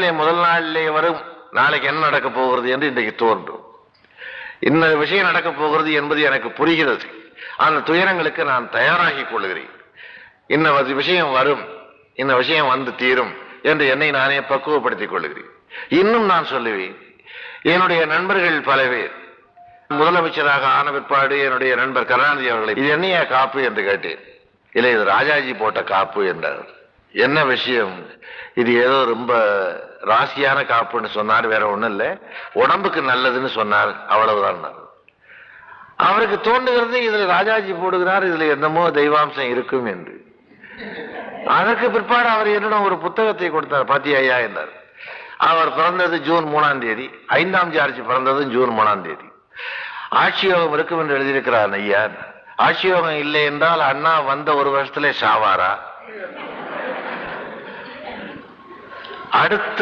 முதல் நாளிலே வரும் நாளைக்கு என்ன நடக்க போகிறது என்று இன்றைக்கு தோன்றும். இந்த விஷயம் நடக்க போகிறது என்பது எனக்கு புரிகிறது. அந்த துயரங்களுக்கு நான் தயாராகிக் கொள்கிறேன். இன்ன விஷயம் வரும். இந்த விஷயம் வந்து தீரும் என்று என்னை நானே பக்குவப்படுத்திக் கொள்கிறேன். இன்னும் நான் சொல்லுவேன். என்னுடைய நண்பர்கள் பல பேர் முதலமைச்சராக ஆன பிற்பாடு என்னுடைய நண்பர் கருணாநிதி அவர்களை இது என்னையா காப்பு? என்று கேட்டேன். இல்லை இது ராஜாஜி போட்ட காப்பு என்றார். என்ன விஷயம்? இது ஏதோ ரொம்ப ராசியான காப்புன்னு சொன்னார் வேற ஒண்ணும் இல்லை. உடம்புக்கு நல்லதுன்னு சொன்னார் அவ்வளவுதான் அவருக்கு தோன்றுகிறது இதுல ராஜாஜி போடுகிறார் இதுல என்னமோ தெய்வாம்சம் இருக்கும் என்று. அதற்கு பிற்பாடு அவர் என்னிடம் ஒரு புத்தகத்தை கொடுத்தார் பாத்தியா ஐயா என்றார். அவர் பிறந்தது ஜூன் மூணாம் தேதி ஐந்தாம் ஜார்ஜ் பிறந்ததும் ஜூன் மூணாம் தேதி. ஆட்சியோகம் இருக்கும் என்று எழுதியிருக்கிறார் ஐயா. ஆட்சியோகம் இல்லை என்றால் அண்ணா வந்த ஒரு வருஷத்துல சாவாரா? அடுத்த